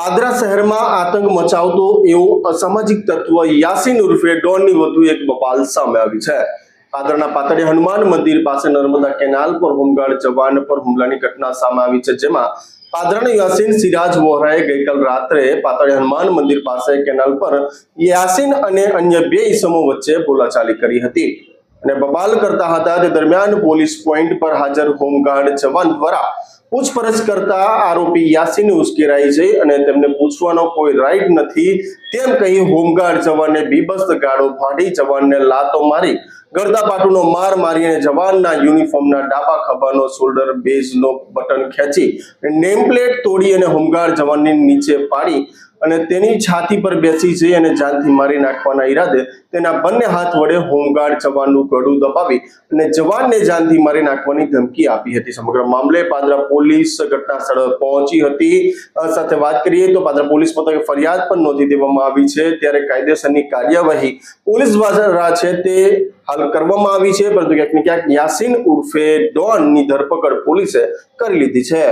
પાદરા શહેરમાં આતંક મચાવતો એવો અસામાજિક તત્વ યાસીન ઉર્ફે ડોનની વધુ એક બબાલ સામે આવી છે. પાદરના પાતળી હનુમાન મંદિર પાસે નર્મદા કેનાલ પર હોમગાર્ડ જવાન પર હુમલાની ઘટના સામે આવી છે, જેમાં પાદરાના યાસીન સિરાજ વોહરાએ ગઈકાલ રાત્રે પાતળી હનુમાન મંદિર પાસે કેનાલ પર યાસીન અને અન્ય બે ઈસમો વચ્ચે બોલાચાલી કરી હતી અને બબાલ કરતા હતા. તે દરમિયાન પોલીસ પોઈન્ટ પર હાજર હોમગાર્ડ જવાન દ્વારા પૂછપરછ કરતા આરોપી યાસીને ઉશ્કેરાઈ છે અને તેમને પૂછવાનો કોઈ રાઈટ નથી. તેમ કહી હોમગાર્ડ જવાનને બીભસ્ત ગાળો ફાડી જવાનને લાતો મારી. ગરદાપાટુનો માર મારી અને જવાનના યુનિફોર્મના ડાબા ખભાનો શોલ્ડર બેઝનો બટન ખેંચી. નેમ પ્લેટ તોડી અને હોમગાર્ડ જવાનની નીચે પાડી. અને તેની છાતી પર બેસી જઈ અને જાનથી મારી નાખવાના ઈરાદે તેના બંને હાથ વડે હોમગાર્ડ જવાનનું ગળું દબાવી અને જવાનને જાનથી મારી નાખવાની ધમકી આપી હતી. સમગ્ર મામલે પાદરા પોલીસ ઘટના સ્થળે પહોંચી હતી. સાથે વાત કરીએ તો પાદરા પોલીસ મથકે ફરિયાદ પણ નોંધી દેવામાં આવી છે. ત્યારે કાયદેસરની કાર્યવાહી પોલીસ દ્વારા છે તે હાલ કરવામાં આવી છે. પરંતુ ક્યાંક ને ક્યાંક યાસીન ઉર્ફે ડોનની ધરપકડ પોલીસે કરી લીધી છે.